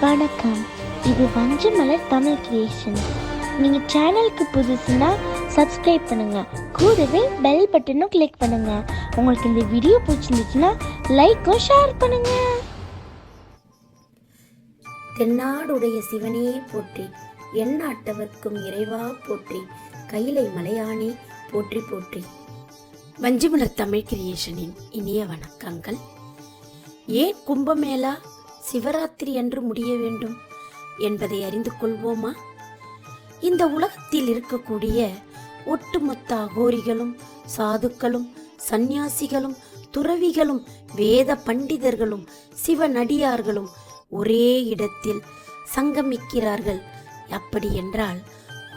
வணக்கம். இது வஞ்சமலர் தமிழ் கிரியேஷன் நீங்கள் சேனலுக்கு புதுசுன்னா சப்ஸ்கிரைப் பண்ணுங்கள் கூடவே பெல் பட்டனும் கிளிக் பண்ணுங்கள் உங்களுக்கு இந்த வீடியோ பிடிச்சிருந்துச்சுன்னா லைக்கும் ஷேர் பண்ணுங்கள் தென்னாடுடைய சிவனே போற்றி எண்ணாட்டவர்க்கும் இறைவா போற்றி கைலை மலையானே போற்றி போற்றி. வஞ்சிமலர் தமிழ் கிரியேஷனின் இனிய வணக்கங்கள். ஏன் கும்பமேளா சிவராத்திரி அன்று முடிய வேண்டும் என்பதை அறிந்து கொள்வோமா? இந்த உலகத்தில் இருக்கக்கூடிய ஒட்டுமொத்த அகோரிகளும் சாதுக்களும் சந்நியாசிகளும் துறவிகளும் வேத பண்டிதர்களும் சிவனடியார்களும் ஒரே இடத்தில் சங்கமிக்கிறார்கள். அப்படி என்றால்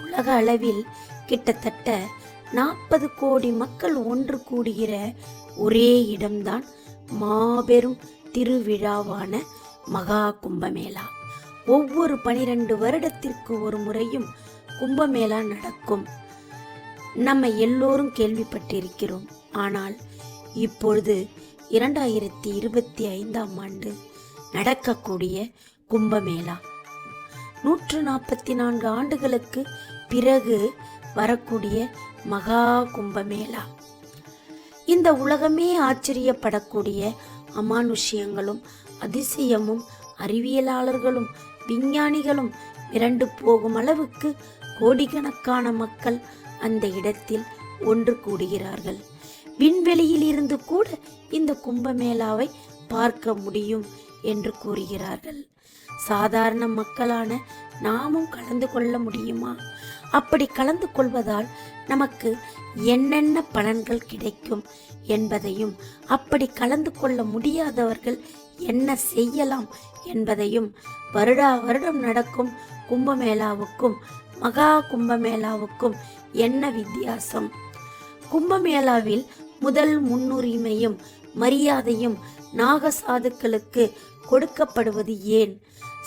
உலக அளவில் கிட்டத்தட்ட நாற்பது கோடி மக்கள் ஒன்று கூடுகிற ஒரே இடம்தான் மாபெரும் திருவிழாவான மகா கும்பமேளா. ஒவ்வொரு பனிரெண்டு வருடத்திற்கு ஒரு முறையும் கும்பமேளா நடக்கும். நம்ம எல்லோரும் கேள்விப்பட்டிருக்கிறோம். ஆனால் இப்பொழுது இரண்டாயிரத்தி இருபத்தி ஐந்தாம் ஆண்டு நடக்கக்கூடிய கும்பமேளா. நூற்று நாற்பத்தி நான்கு ஆண்டுகளுக்கு பிறகு வரக்கூடிய மகா கும்பமேளா. இந்த உலகமே ஆச்சரியப்படக்கூடிய அமானுஷ்யங்களும் அதிசயமும் அறிவியலாளர்களும் விஞ்ஞானிகளும் மிரண்டு போகும் அளவுக்கு கோடிக்கணக்கான மக்கள் அந்த இடத்தில் ஒன்று கூடுகிறார்கள். விண்வெளியில் இருந்து கூட இந்த கும்பமேளாவை பார்க்க முடியும் என்று கூறுகிறார்கள். சாதாரண மக்களான நாமும் கலந்து கொள்ள முடியுமா? அப்படி கலந்து கொள்வதால் நமக்கு என்னென்ன பலன்கள் கிடைக்கும் என்பதையும் அப்படி கலந்து கொள்ள முடியாதவர்கள் என்ன செய்யலாம் என்பதையும் வருடா வருடம் நடக்கும் கும்பமேளாவுக்கும் மகா கும்பமேளாவுக்கும் என்ன வித்தியாசம்? கும்பமேளாவில் முதல் முன்னுரிமையும் மரியாதையும் நாகசாதுக்களுக்கு கொடுக்கப்படுவது ஏன்?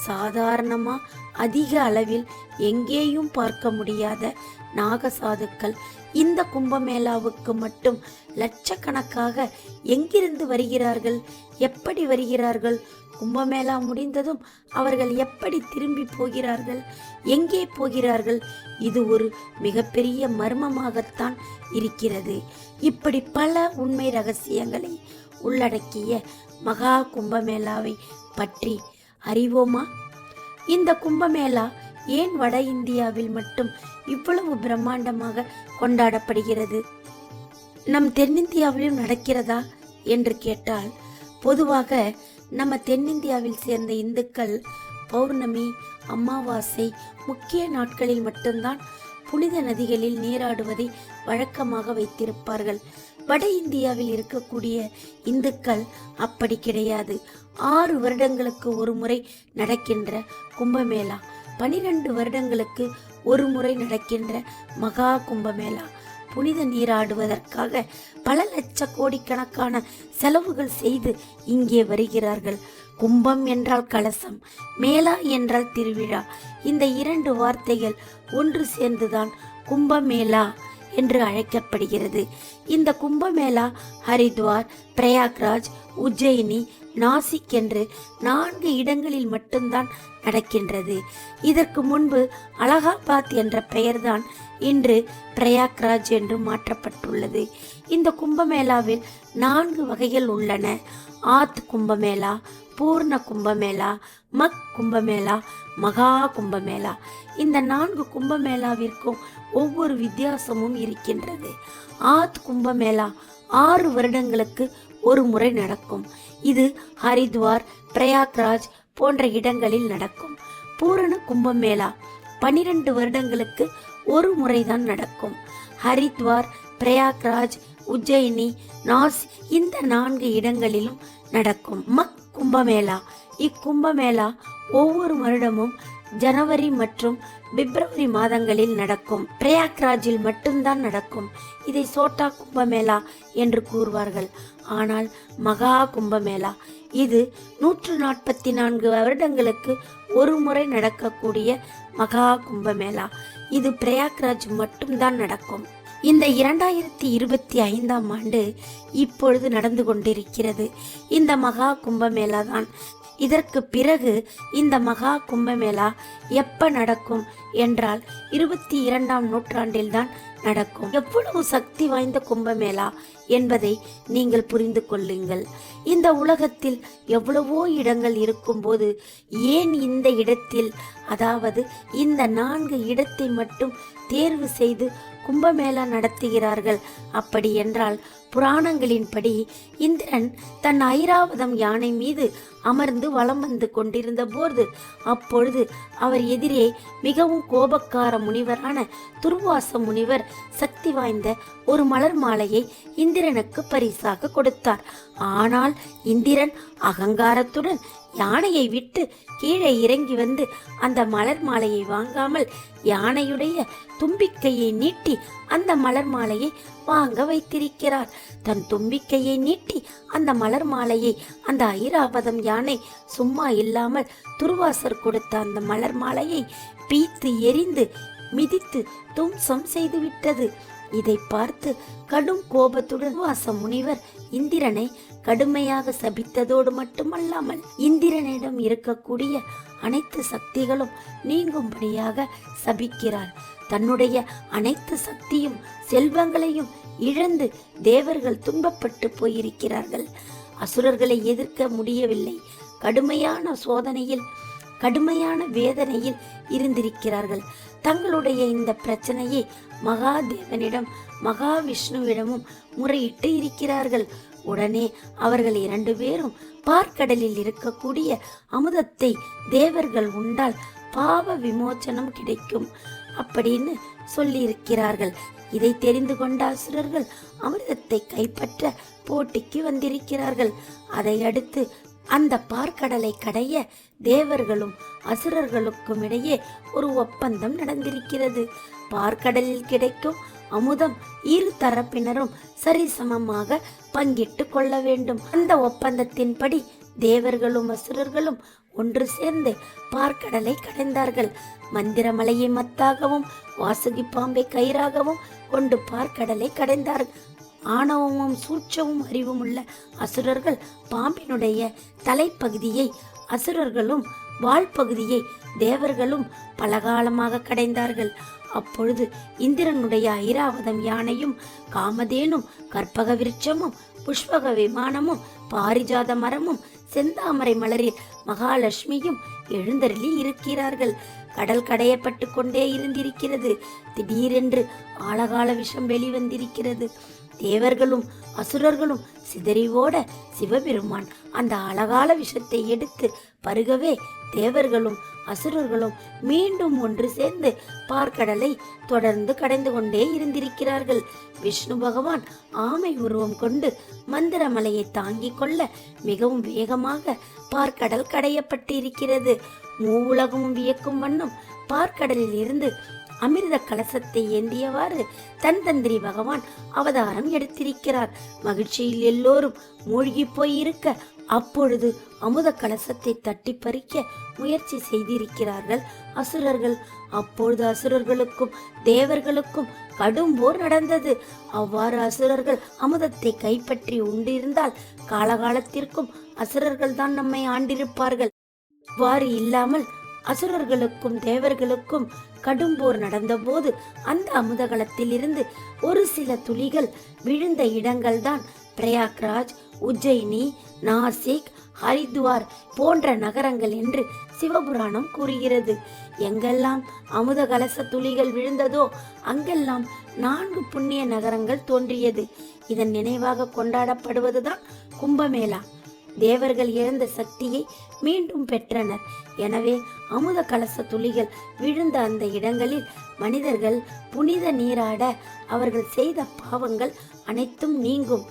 சாதாரணமா அதிக அளவில் எங்கேயும் பார்க்க முடியாத நாகசாதுக்கள் இந்த கும்பமேளாவுக்கு மட்டும் லட்சக்கணக்காக எங்கிருந்து வருகிறார்கள்? எப்படி வருகிறார்கள்? கும்பமேளா முடிந்ததும் அவர்கள் எப்படி திரும்பி போகிறார்கள்? எங்கே போகிறார்கள்? இது ஒரு மிகப்பெரிய மர்மமாகத்தான் இருக்கிறது. இப்படி பல உண்மை ரகசியங்களை உள்ளடக்கிய மகா கும்பமேளாவை பற்றி அறிவோமா? இந்த கும்பமேளா ஏன் வட இந்தியாவில் மட்டும் இவ்வளவு பிரம்மாண்டமாக கொண்டாடப்படுகிறது? நம் தென்னிந்தியாவிலும் நடக்கிறதா? என்று கேட்டால் பொதுவாக நம்ம தென்னிந்தியாவில் சேர்ந்த இந்துக்கள் பௌர்ணமி அமாவாசை முக்கிய நாட்களில் மட்டும்தான் புனித நதிகளில் நீராடுவதை வழக்கமாக வைத்திருப்பார்கள். வட இந்தியாவில் இருக்கக்கூடிய இந்துக்கள் அப்படி கிடையாது. ஆறு வருடங்களுக்கு ஒரு முறை நடக்கின்ற கும்பமேளா. பனிரெண்டு வருடங்களுக்கு ஒரு முறை நடக்கின்ற மகா கும்பமேளா. புனித நீராடுவதற்காக பல லட்ச கோடிக்கணக்கான செலவுகள் செய்து இங்கே வருகிறார்கள். கும்பம் என்றால் கலசம் மேளா என்றால் திருவிழா. இந்த இரண்டு வார்த்தைகள் ஒன்று சேர்ந்துதான் கும்பமேளா என்று அழைக்கப்படுகிறது. இந்த கும்பமேளா ஹரித்வார் பிரயாக்ராஜ் உஜ்ஜயினி நாசிக் என்று நான்கு இடங்களில் மட்டும்தான் நடக்கின்றது. இதற்கு முன்பு அலகாபாத் என்ற பெயர்தான் இன்று பிரயாக்ராஜ் என்று மாற்றப்பட்டுள்ளது. இந்த கும்பமேளாவில் நான்கு வகைகள் உள்ளன. ஆத் கும்பமேளா பூர்ண கும்பமேளா மக் கும்பமேளா மகா கும்பமேளா. இந்த நான்கு கும்பமேளாவிற்கும் ஒவ்வொரு வித்தியாசமும் இருக்கின்றது. ஆத் கும்பமேளா ஆறு வருடங்களுக்கு ஒரு முறை நடக்கும். இது ஹரித்வார் பிரயாக்ராஜ் போன்ற இடங்களில் நடக்கும். பூரண கும்பமேளா பனிரெண்டு வருடங்களுக்கு ஒரு முறைதான் நடக்கும். ஹரித்வார் பிரயாக்ராஜ் உஜ்ஜயினி நாஸ் இந்த நான்கு இடங்களிலும் நடக்கும். மக் கும்பமேளா இக்கும்பமேளா ஒவ்வொரு வருடமும் ஜனவரி மற்றும் பிப்ரவரி மாதங்களில் நடக்கும். பிரயாக்ராஜில் மட்டும்தான் நடக்கும். இதை சோட்டா கும்பமேளா என்று கூறுவார்கள். ஆனால் மகா கும்பமேளா. இது நூற்று நாற்பத்தி நான்கு வருடங்களுக்கு ஒரு முறை நடக்கக்கூடிய மகா கும்பமேளா. இது பிரயாக்ராஜ் மட்டும்தான் நடக்கும். இந்த இரண்டாயிரத்தி இருபத்தி ஐந்தாம் ஆண்டு இப்பொழுது நடந்து கொண்டிருக்கிறது. இந்த மகா கும்பமேளா தான் இதற்கு பிறகு இந்த மகா கும்பமேளா எப்ப நடக்கும் என்றால் இருபத்தி இரண்டாம் நூற்றாண்டில்தான் நடக்கும். எவ்வளவு சக்தி வாய்ந்த கும்பமேளா என்பதை நீங்கள் புரிந்து கொள்ளுங்கள். இந்த உலகத்தில் எவ்வளவோ இடங்கள் இருக்கும்போது ஏன் இந்த இடத்தில் அதாவது இந்த நான்கு இடத்தை மட்டும் தேர்வு செய்து கும்பமேளா நடத்துகிறார்கள். அப்படி என்றால் புராணங்களின்படி இந்திரன் தன் ஐராவதம் யானை மீது அமர்ந்து வலம் வந்து கொண்டிருந்த போது அப்பொழுது அவர் எதிரே மிகவும் கோபக்கார முனிவரான துர்வாச முனிவர் சக்தி வாய்ந்த ஒரு மலர் மாலையை இந்திரனுக்கு பரிசாக கொடுத்தார். ஆனால் இந்திரன் அகங்காரத்துடன் யானையை விட்டு கீழே இறங்கி வந்து அந்த மலர் மாலையை வாங்காமல் யானையுடைய தும்பிக்கையை நீட்டி அந்த மலர் மாலையை வாங்க வைத்திருக்கிறார். தன் தும்பிக்கையை நீட்டி அந்த மலர் மாலையை அந்த ஐராவதம் யானை சும்மா இல்லாமல் துருவாசர் கொடுத்த அந்த மலர் மாலையை பீத்து எரிந்து மிதித்து தும்சம் செய்துவிட்டது இதை பார்த்து கடும் கோபத்துடன் வாச முனிவர் இந்திரனை கடுமையாக சபித்ததோடு மட்டுமல்லாமல் இந்திரனிடம் இருக்கக்கூடிய அனைத்து சக்திகளும் நீங்கும்படியாக சபிக்கிறார். தன்னுடைய அனைத்து சக்தியும் செல்வங்களையும் இழந்து தேவர்கள் துன்பப்பட்டு போயிருக்கிறார்கள். அசுரர்களை எதிர்க்க முடியவில்லை. கடுமையான சோதனையில் கடுமையான வேதனையில் இருந்திருக்கிறார்கள். தங்களுடைய இந்த பிரச்சனையை மகாதேவனிடம் மகாவிஷ்ணுவிடமும் முறையிட்டு இருக்கிறார்கள். உடனே அவர்கள் இரண்டு பேரும் பார்க்கடலில் இருக்கக்கூடிய அமுதத்தை தேவர்கள் உண்டால் பாவ விமோச்சனம் கிடைக்கும் அப்படின்னு சொல்லியிருக்கிறார்கள். இதை தெரிந்து கொண்ட அசுரர்கள் அமிர்தத்தை கைப்பற்ற போட்டிக்கு வந்திருக்கிறார்கள். அதை அடுத்து அந்த பார்க்கடலை கடைய தேவர்களும் அசுரர்களுக்கும் இடையே ஒரு ஒப்பந்தம் நடந்திருக்கிறது. பார்க்கடலில் கிடைக்கும் அமுதம் இரு தரப்பினரும் சரிசமமாக பங்கிட்டு கொள்ள வேண்டும். அந்த ஒப்பந்தத்தின்படி தேவர்களும் அசுரர்களும் ஒன்று சேர்ந்து பார்க்கடலை கடைந்தார்கள். மந்திரமலையை மத்தாகவும் வாசுகி பாம்பை கயிறாகவும் கொண்டு பார்க்கடலை கடைந்தார்கள். ஆணவமும் சூட்சமும் அறிவும் உள்ள அசுரர்கள் பாம்பினுடைய தலைப்பகுதியை அசுரர்களும் வால்பகுதியை தேவர்களும் பலகாலமாக கடைந்தார்கள். அப்பொழுது இந்திரனுடைய ஐராவதம் யானையும் காமதேனும் கற்பக விருட்சமும் புஷ்பக விமானமும் பாரிஜாத மரமும் செந்தாமரை மலரில் மகாலட்சுமியும் எழுந்தருளி இருக்கிறார்கள். கடல் கடையப்பட்டு கொண்டே இருந்திருக்கிறது. திடீரென்று ஆழகால விஷம் வெளிவந்திருக்கிறது. தேவர்களும் அசுரர்களும் சிதறி ஓட சிவபெருமான் அந்த அழகால விஷத்தை எடுத்து பருகவே தேவர்களும் அசுரர்களும் மீண்டும் ஒன்று சேர்ந்து பார்க்கடலை தொடர்ந்து கடைந்து கொண்டே இருந்திருக்கிறார்கள். விஷ்ணு பகவான் ஆமை உருவம் கொண்டு மந்திரமலையை தாங்கிக் கொள்ள மிகவும் வேகமாக பார்க்கடல் கடையப்பட்டிருக்கிறது. மூவுலகமும் வியக்கும் வண்ணம் பார்க்கடலில் இருந்து அமிர்த கலசத்தை ஏந்தியவாறு தன்தந்திரி பகவான் அவதாரம் எடுத்திருக்கிறார். மகிழ்ச்சியில் எல்லோரும் மூழ்கி போயிருக்க அப்பொழுது அமுத கலசத்தை தட்டி பறிக்க முயற்சி செய்திருக்கிறார்கள். அசுரர்கள் அப்பொழுது அசுரர்களுக்கும் தேவர்களுக்கும் கடும் போர் நடந்தது. அவ்வாறு அசுரர்கள் அமுதத்தை கைப்பற்றி உண்டிருந்தால் காலகாலத்திற்கும் அசுரர்கள் தான் நம்மை ஆண்டிருப்பார்கள். அவ்வாறு இல்லாமல் அசுரர்களுக்கும் தேவர்களுக்கும் கடும் போர் நடந்தபோது அந்த அமுதகலத்தில் இருந்து ஒரு சில துளிகள் விழுந்த இடங்கள்தான் பிரயாக்ராஜ் உஜ்ஜயினி நாசிக் ஹரித்வார் போன்ற நகரங்கள் என்று சிவபுராணம் கூறுகிறது. எங்கெல்லாம் அமுத கலச துளிகள் விழுந்ததோ அங்கெல்லாம் நான்கு புண்ணிய நகரங்கள் தோன்றியது. இதன் நினைவாக கொண்டாடப்படுவதுதான் கும்பமேளா. தேவர்கள் இழந்த சக்தியை மீண்டும் பெற்றனர். எனவே அமுத கலச துளிகள் விழுந்த அந்த இடங்களில் மனிதர்கள் புனித நீராட அவர்கள் செய்த பாவங்கள் அனைத்தும் நீங்கும்.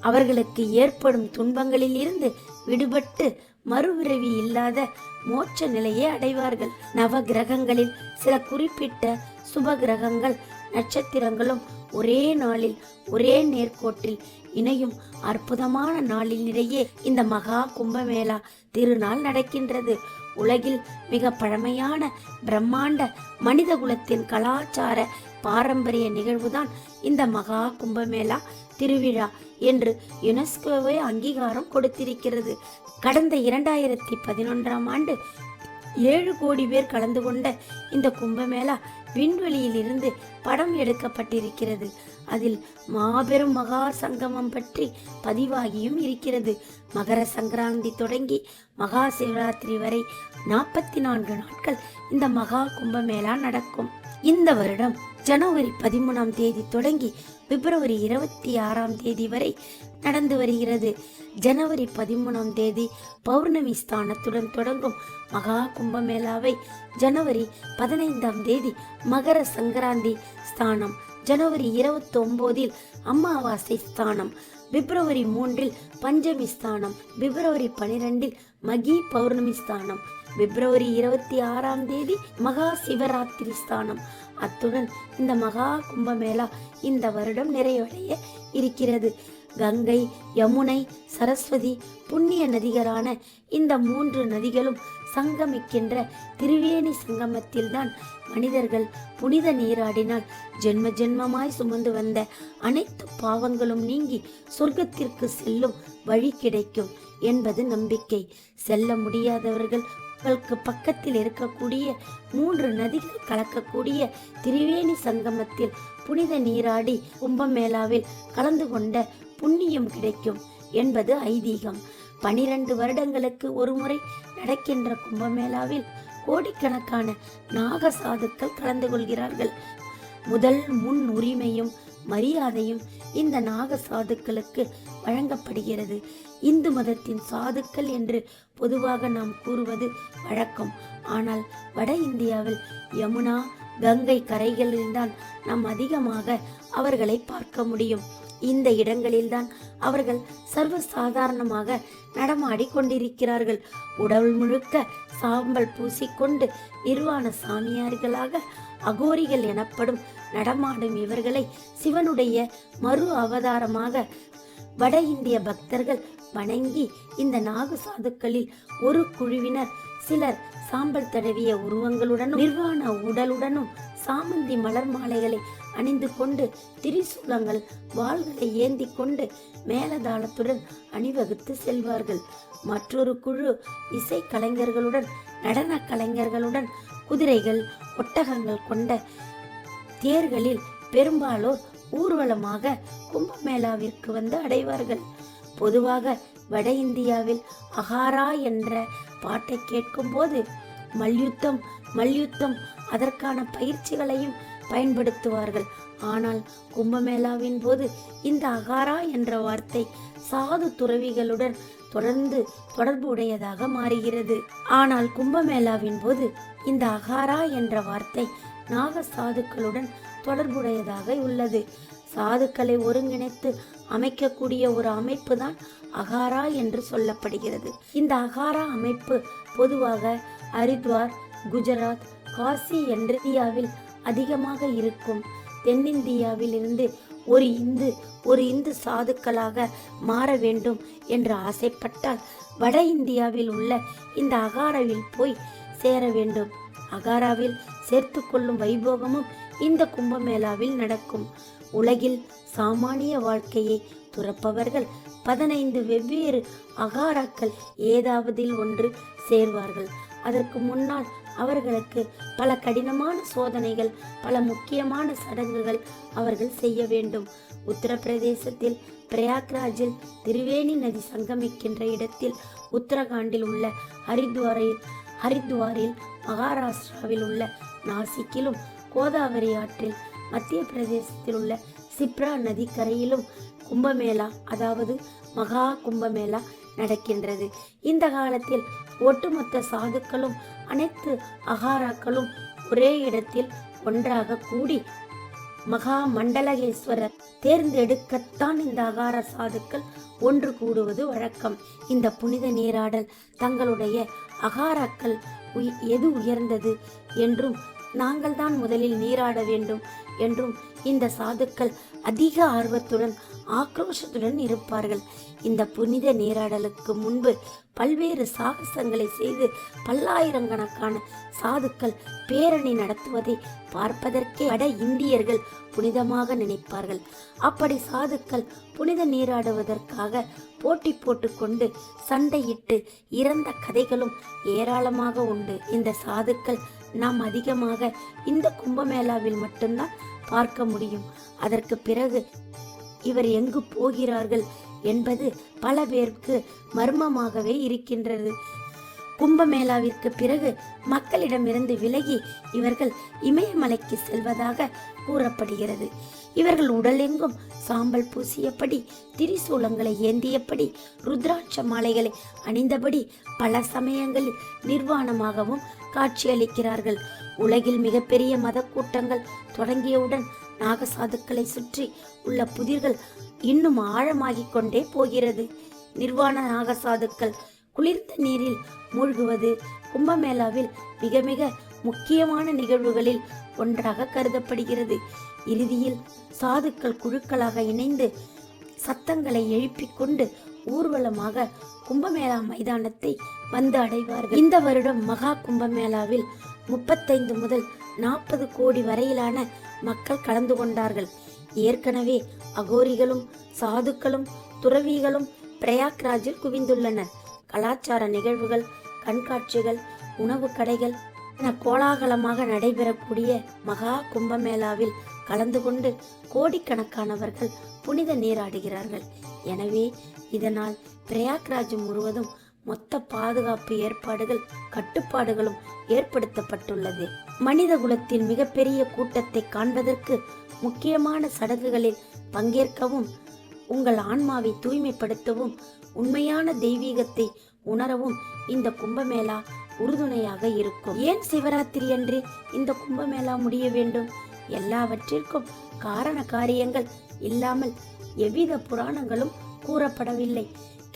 அவர்களுக்கு ஏற்படும் துன்பங்களில் இருந்து விடுபட்டு மறுபிறவி இல்லாத மோட்ச நிலையை அடைவார்கள். நவ கிரகங்களில் சில குறிப்பிட்ட சுப கிரகங்கள் நட்சத்திரங்களும் ஒரே நாளில் ஒரே நேர்கோட்டில் இணையும் அற்புதமான நாளினிடையே இந்த மகா கும்பமேளா திருநாள் நடக்கின்றது. உலகில் மிக பழமையான பிரம்மாண்ட மனித குலத்தின் கலாச்சார பாரம்பரிய நிகழ்வுதான் இந்த மகா கும்பமேளா திருவிழா என்று யுனெஸ்கோவே அங்கீகாரம் கொடுத்திருக்கிறது. கடந்த இரண்டாயிரத்தி பதினொன்றாம் ஆண்டு ஏழு கோடி பேர் கலந்து கொண்ட இந்த கும்பமேளா விண்வெளியில் இருந்து படம் எடுக்கப்பட்டிருக்கிறது. அதில் மாபெரும் மகா சங்கமம் பற்றி பதிவாகியும் இருக்கிறது. மகர சங்கராந்தி தொடங்கி மகா சிவராத்திரி வரை நாற்பத்தி நான்கு நாட்கள் இந்த மகா கும்பமேளா நடக்கும். இந்த வருடம் ஜனவரி பதிமூணாம் தேதி தொடங்கி பிப்ரவரி இருபத்தி ஆறாம் தேதி வரை நடந்து வருகிறது. ஜனவரி பதிமூணாம் தேதி பௌர்ணமி ஸ்தானத்துடன் தொடங்கும் மகா கும்பமேளாவை ஜனவரி பதினைந்தாம் தேதி மகர சங்கராந்தி ஸ்தானம் ஜனவரி இருபத்தி ஒன்பதில் அமாவாசை ஸ்தானம் பிப்ரவரி மூன்றில் பஞ்சமி ஸ்தானம் பிப்ரவரி பனிரெண்டில் மகி பௌர்ணமி ஸ்தானம் பிப்ரவரி இருபத்தி ஆறாம் தேதி மகா சிவராத்திரி ஸ்தானம். அத்துடன் இந்த மகா கும்பமேளா இந்த வருடம் நிறைவடைய இருக்கிறது. கங்கை யமுனை சரஸ்வதி புண்ணிய நதிகரான இந்த மூன்று நதிகளும் சங்கமிக்கின்ற திருவேணி சங்கமத்தில்தான் மனிதர்கள் புனித நீராடினால் ஜென்ம ஜென்மமாய் சுமந்து வந்த அனைத்து பாவங்களும் நீங்கி சொர்க்கத்திற்கு செல்லும் வழி கிடைக்கும் என்பது நம்பிக்கை. செல்ல முடியாதவர்கள் உங்களுக்கு பக்கத்தில் இருக்கக்கூடிய மூன்று நதிகள் கலக்கக்கூடிய திரிவேணி சங்கமத்தில் புனித நீராடி கும்பமேளாவில் கலந்து கொண்ட புண்ணியம் கிடைக்கும் என்பது ஐதீகம். பனிரெண்டு வருடங்களுக்கு ஒருமுறை நடக்கின்ற கும்பமேளாவில் கோடிக்கணக்கான நாக சாதுக்கள் கலந்து கொள்கிறார்கள். முதல் முன் உரிமையும் மரியாதையும் இந்த நாக சாதுக்களுக்கு வழங்கப்படுகிறது. இந்து மதத்தின் சாதுக்கள் என்று பொதுவாக நாம் கூறுவது வழக்கம். ஆனால் வட இந்தியாவில் யமுனா கங்கை கரைகளில்தான் நாம் அதிகமாக அவர்களை பார்க்க முடியும். இந்த இடங்களில்தான் அவர்கள் சர்வ சாதாரணமாக நடமாடி கொண்டிருக்கிறார்கள். உடல் முழுக்க சாம்பல் பூசிக்கொண்டு நிர்வாண சாமியார்களாக அகோரிகள் எனப்படும் நடமாடும் இவர்களை சிவனுடைய மறு அவதாரமாக வட இந்திய பக்தர்கள் வணங்கி இந்த நாகு சாதுக்களில் ஒரு குழுவினர் சிலர் சாம்பல் தடவிய உருவங்களுடனும் நிர்வாண உடலுடனும் சாமந்தி மலர் மாலைகளை அணிந்து கொண்டு திரிசூலங்கள் வாள்களை ஏந்தி கொண்டு மேலதாளத்துடன் அணிவகுத்து செல்வார்கள். மற்றொரு குழு இசை கலைஞர்களுடன் நடன கலைஞர்களுடன் குதிரைகள் ஒட்டகங்கள் கொண்ட தேர்களில் பெரும்பாலோர் ஊர்வலமாக கும்பமேளாவிற்கு வந்து அடைவார்கள். பொதுவாக வட இந்தியாவில் அகாரா என்ற பாட்டை கேட்கும்போது மல்யுத்தம் மல்யுத்தம் அதற்கான பயிற்சிகளையும் பயன்படுத்துவார்கள். ஆனால் கும்பமேளாவின் போது இந்த அகாரா என்ற வார்த்தை சாது துறவிகளுடன் தொடர்ந்து தொடர்பு உடையதாக மாறுகிறது. ஆனால் கும்பமேளாவின் போது இந்த அகாரா என்ற வார்த்தை நாக சாதுக்களுடன் தொடர்புடையதாக உள்ளது. சாதுக்களை ஒருங்கிணைத்து அமைக்கக்கூடிய ஒரு அமைப்பு தான் அகாரா என்று சொல்லப்படுகிறது. இந்த அகாரா அமைப்பு பொதுவாக ஹரித்வார் குஜராத் காசி என்ற இந்தியாவில் அதிகமாக இருக்கும். தென்னிந்தியாவில் இருந்து ஒரு இந்து ஒரு இந்து சாதுக்களாக மாற வேண்டும் என்று ஆசைப்பட்டால் வட இந்தியாவில் உள்ள இந்த அகாராவில் போய் சேர வேண்டும். அகாராவில் சேர்த்து கொள்ளும் வைபோகமும் இந்த கும்பமேளாவில் நடக்கும். உலகில் சாமானிய வாழ்க்கையை துறப்பவர்கள் பதினைந்து வெவ்வேறு அகாராக்கள் ஏதாவதில் ஒன்று சேர்வார்கள். அதற்கு முன்னால் அவர்களுக்கு பல கடினமான சோதனைகள் பல முக்கியமான சடங்குகள் அவர்கள் செய்ய வேண்டும். உத்தரப்பிரதேசத்தில் பிரயாக்ராஜில் திரிவேணி நதி சங்கமிக்கின்ற இடத்தில் உத்தரகாண்டில் உள்ள ஹரித்வாரில் ஹரித்வாரில் மகாராஷ்டிராவில் உள்ள நாசிக்கிலும் கோதாவரி ஆற்றில் மத்திய பிரதேசத்தில் உள்ள சிப்ரா நதி கரையிலும் கும்பமேளா அதாவது மகா கும்பமேளா நடக்கின்றது. இந்த காலத்தில் ஒட்டுமொத்த சாதுக்களும் அனைத்து அகாராக்களும் ஒரே இடத்தில் ஒன்றாக கூடி மகா மண்டலகேஸ்வரர் தேர்ந்தெடுக்கத்தான் இந்த அகார சாதுக்கள் ஒன்று கூடுவது வழக்கம். இந்த புனித நீராடல் தங்களுடைய அகாராக்கள் எது உயர்ந்தது என்றும் நாங்கள் தான் முதலில் நீராட வேண்டும் என்றும் இந்த சாதுக்கள் அதிக ஆர்வத்துடன் ஆக்ரோஷத்துடன் இருப்பார்கள். இந்த புனித நீராடலுக்கு முன்பு பல்வேறு சாகசங்களை செய்து பல்லாயிரக்கணக்கான சாதுக்கள் பேரணி நடத்துவதை பார்ப்பதற்கே வட இந்தியர்கள் புனிதமாக நினைப்பார்கள். அப்படி சாதுக்கள் புனித நீராடுவதற்காக போட்டி போட்டுக்கொண்டு சண்டையிட்டு இறந்த கதைகளும் ஏராளமாக உண்டு. இந்த சாதுக்கள் நாம் அதிகமாக இந்த கும்பமேளாவில் மட்டும்தான் பார்க்க முடியும். அதற்கு பிறகு இவர் எங்கு போகிறார்கள் என்பது பல பேருக்கு மர்மமாகவே இருக்கின்றது. கும்பமேளாவிற்கு பிறகு மக்களிடமிருந்து விலகி இவர்கள் இமயமலைக்கு செல்வதாக கூறப்படுகிறது. இவர்கள் உடலெங்கும் சாம்பல் பூசியபடி திரிசூலங்களை ஏந்தியபடி ருத்ராட்ச மாலைகளை அணிந்தபடி பல சமயங்களில் நிர்வாணமாகவும் காட்சியளிக்கிறார்கள். உலகில் மிகப்பெரிய மத கூட்டங்கள் தொடங்கியவுடன் நாகசாதுக்களை சுற்றி உள்ள புதிர்கள் இன்னும் ஆழமாகிக் கொண்டே போகிறது. நிர்வாண நாகசாதுக்கள் குளிர்ந்த நீரில் மூழ்குவது கும்பமேளாவில் மிக மிக முக்கியமான நிகழ்வுகளில் ஒன்றாக கருதப்படுகிறது. இறுதியில் சாதுக்கள் குழுக்களாக இணைந்து சத்தங்களை எழுப்பிக் கொண்டு ஊர்வலமாக கும்பமேளா மைதானத்தை வந்து அடைவார்கள். இந்த வருடம் மகா கும்பமேளாவில் முப்பத்தைந்து முதல் நாற்பது கோடி வரையிலான மக்கள் கலந்து கொண்டார்கள். ஏற்கனவே அகோரிகளும் சாதுக்களும் துறவிகளும் பிரயாக்ராஜில் குவிந்துள்ளனர். கலாச்சார நிகழ்வுகள் கண்காட்சிகள் உணவு கடைகள் என கோலாகலமாக நடைபெறக்கூடிய மகா கும்பமேளாவில் கலந்து கொண்டு கோடிக்கணக்கானவர்கள் புனித நீராடுகிறார்கள். எனவே இதனால் பிரயாக்ராஜ் முழுவதும் மொத்த பாதுகாப்பு ஏற்பாடுகள் கட்டுப்பாடுகளும் ஏற்படுத்தப்பட்டுள்ளது. மனித குலத்தின் மிகப்பெரிய கூட்டத்தை காண்பதற்கு முக்கியமான சடங்குகளில் பங்கேற்கவும் உங்கள் ஆன்மாவை தூய்மைப்படுத்தவும் உண்மையான தெய்வீகத்தை உணரவும் இந்த கும்பமேளா உறுதுணையாக இருக்கும். ஏன் சிவராத்திரி அன்று இந்த கும்பமேளா முடிய வேண்டும்? எல்லாவற்றிற்கும் காரண காரியங்கள் இல்லாமல் எவ்வித புராணங்களும் கூறப்படவில்லை.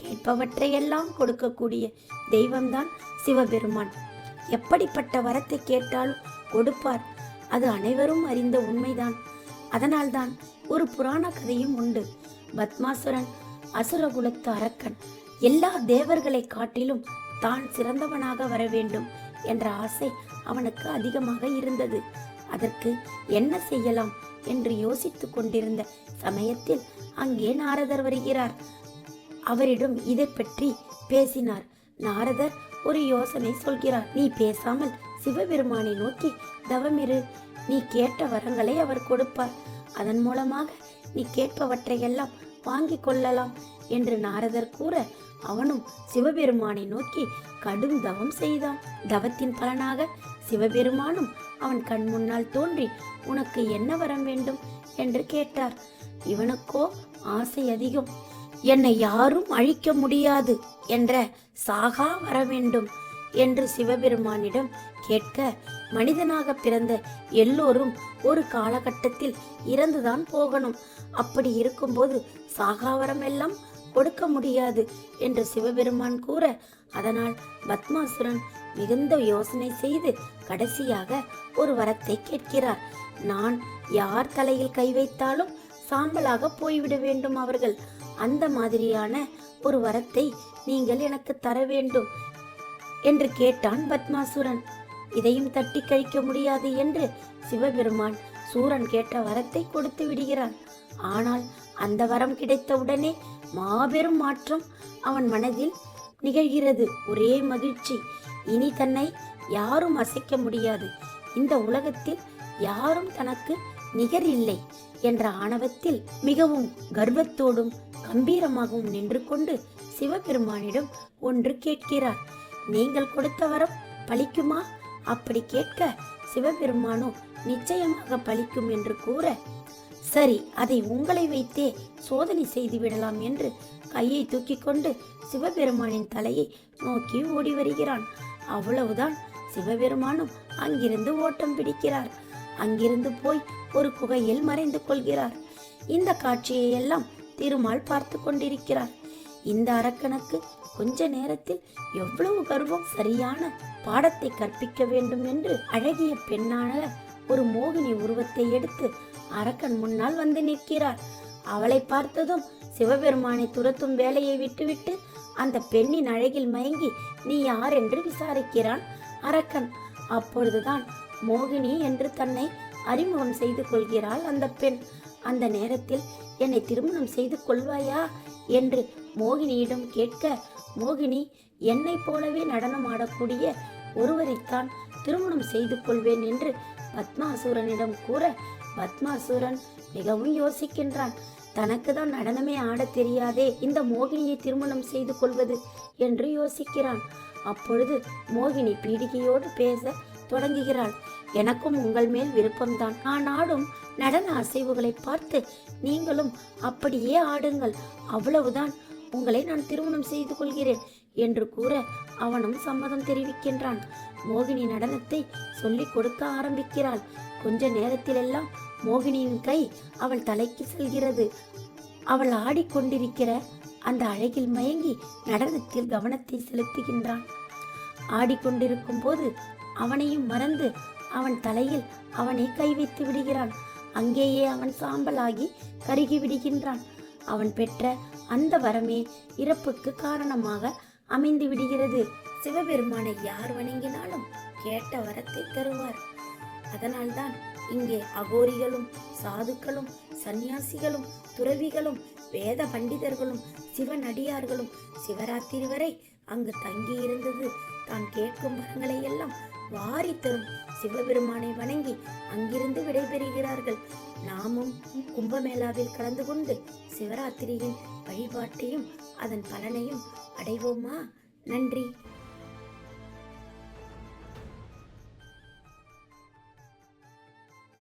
கேட்பவற்றையெல்லாம் கொடுக்கக்கூடிய தெய்வம்தான் சிவபெருமான். எப்படிப்பட்ட வரத்தை கேட்டாலும் கொடுப்பார். அது அனைவரும் அறிந்த உண்மைதான். அதனால்தான் ஒரு புராண கதையும் உண்டு. பத்மாசுரன் அசுரகுலத்து அரக்கன் எல்லா தேவர்களை காட்டிலும் தான் சிறந்தவனாக வர வேண்டும் என்ற ஆசை அவனுக்கு அதிகமாக இருந்தது. அதற்கு என்ன செய்யலாம் என்று யோசித்துக் கொண்டிருந்த சமயத்தில் அங்கே நாரதர் வருகிறார். அவரிடம் இதை பற்றி பேசினார். நாரதர் ஒரு யோசனை சொல்கிறார். நீ பேசாமல் சிவபெருமானை நோக்கி தவமிரு நீ கேட்ட வரங்களை அவர் கொடுப்பார். அதன் மூலமாக நீ கேட்பவற்றையெல்லாம் வாங்கிக் கொள்ளலாம் என்று நாரதர் கூற அவனும் சிவபெருமானை நோக்கி கடும் தவம் செய்தான். தவத்தின் பலனாக சிவபெருமானும் அவன் கண் முன்னால் தோன்றி உனக்கு என்ன வரம் வேண்டும்? என்று கேட்டார். இவனுக்கோ ஆசை அதிகம். என்னை யாரும் அழிக்க முடியாது என்ற சாகா வர வேண்டும் என்று சிவபெருமானிடம் கேட்க மனிதனாக பிறந்த எல்லோரும் ஒரு காலகட்டத்தில் இறந்துதான் போகணும். அப்படி இருக்கும்போது சாகாவரம் எல்லாம் கொடுக்க முடியாது என்று சிவபெருமான் கூற அதனால் பத்மாசுரன் மிகுந்த யோசனை செய்து கடைசியாக ஒரு வரத்தை கேட்கிறார். நான் யார் தலையில் கை வைத்தாலும் சாம்பலாக போய்விட வேண்டும் அவர்கள். அந்த மாதிரியான ஒரு வரத்தை நீங்கள் எனக்கு தர வேண்டும் என்று கேட்டான் பத்மாசுரன். இதையும் தட்டி கழிக்க முடியாது என்று சிவபெருமான் சூரன் கேட்ட வரத்தை கொடுத்து விடுகிறான். ஆனால் அந்த வரம் கிடைத்தவுடனே மாபெரும் மாற்றம் அவன் மனதில் நிகழ்கிறது. ஒரே மகிழ்ச்சி. இனி தன்னை யாரும் அசைக்க முடியாது. இந்த உலகத்தில் யாரும் தனக்கு நிகர் இல்லை என்ற ஆணவத்தில் மிகவும் கர்வத்தோடும் கம்பீரமாகவும் நின்று கொண்டு சிவபெருமானிடம் ஒன்று கேட்கிறார். நீங்கள் கொடுத்த வரம் பலிக்குமா அப்படி கேட்க சிவபெருமானோ நிச்சயமாக பலிக்கும் என்று கூற சரி அதை உங்களை வைத்தே சோதனை செய்து விடலாம் என்று கையை தூக்கி கொண்டு சிவபெருமானின் தலையை நோக்கி ஓடி வருகிறான். அவ்வளவுதான். சிவபெருமானும் அங்கிருந்து ஓட்டம் பிடிக்கிறார். அங்கிருந்து போய் ஒரு குகையில் மறைந்து கொள்கிறார். இந்த காட்சியை எல்லாம் திருமால் பார்த்து கொண்டிருக்கிறார். இந்த அரக்கனுக்கு கொஞ்ச நேரத்தில் எவ்வளவு கர்வம் சரியான பாடத்தை கற்பிக்க வேண்டும் என்று அழகிய பெண்ணான ஒரு மோகினி உருவத்தை எடுத்து அரக்கன் முன்னால் வந்து நிற்கிறார். அவளை பார்த்ததும் சிவபெருமானை துரத்தும் வேலையை விட்டுவிட்டு அந்த பெண்ணின் அழகில் மயங்கி நீ யார்? என்று விசாரிக்கிறான் அரக்கன். அப்பொழுதுதான் மோகினி என்று தன்னை அறிமுகம் செய்து கொள்கிறாள் அந்த பெண். அந்த நேரத்தில் என்னை திருமணம் செய்து கொள்வாயா? என்று மோகினியிடம் கேட்க மோகினி என்னை போலவே நடனம் ஆடக்கூடிய ஒருவரைத்தான் திருமணம் செய்து கொள்வேன் என்று பத்மாசூரனிடம் கூற பத்மாசூரன் மிகவும் யோசிக்கின்றான். தனக்கு தான் நடனமே ஆடத் தெரியாதே இந்த மோகினியை திருமணம் செய்து கொள்வது என்று யோசிக்கிறான். அப்பொழுது மோகினி பீடிகையோடு பேச தொடங்குகிறாள். எனக்கும் உங்கள் மேல் விருப்பம்தான். நான் ஆடும் நடன அசைவுகளை பார்த்து நீங்களும் அப்படியே ஆடுங்கள். அவ்வளவுதான். உங்களை நான் திருமணம் செய்து கொள்கிறேன். என்று கூற அவனும் சம்மதம் தெரிவிக்கின்றான். மோகினி நடனத்தை சொல்லிக் கொடுக்க ஆரம்பிக்கிறாள். கொஞ்ச நேரத்திலெல்லாம் மோகினியின் கை அவள் தலைக்கு செல்கிறது. அவள் ஆடிக்கொண்டிருக்கிற அந்த அழகில் மயங்கி நடனத்தில் கவனத்தை செலுத்துகின்றான் ஆடிக்கொண்டிருக்கும் போது அவனையும் மறந்து அவன் தலையில் அவனை கை வைத்து விடுகிறான் அங்கேயே அவன் சாம்பலாகி கருகி விடுகின்றான் அவன் பெற்ற அந்த வரமே இறப்புக்கு காரணமாக அமைந்து விடுகிறது. சிவபெருமானை யார் வணங்கினாலும் கேட்ட வரத்தை தருவார். அதனால்தான் இங்கே அகோரிகளும் சாதுக்களும் சந்நியாசிகளும் துறவிகளும் வேத பண்டிதர்களும் சிவனடியார்களும் சிவராத்திரி வரை அங்கு தங்கி இருந்தது தான் கேட்கும் வரங்களை எல்லாம் வாரி தரும் சிவபெருமானை வணங்கி அங்கிருந்து விடைபெறுகிறார்கள். நாமும் கும்பமேளாவில் கலந்து கொண்டு சிவராத்திரியின் வழிபாட்டையும் அதன் பலனையும் அடைவோமா? நன்றி.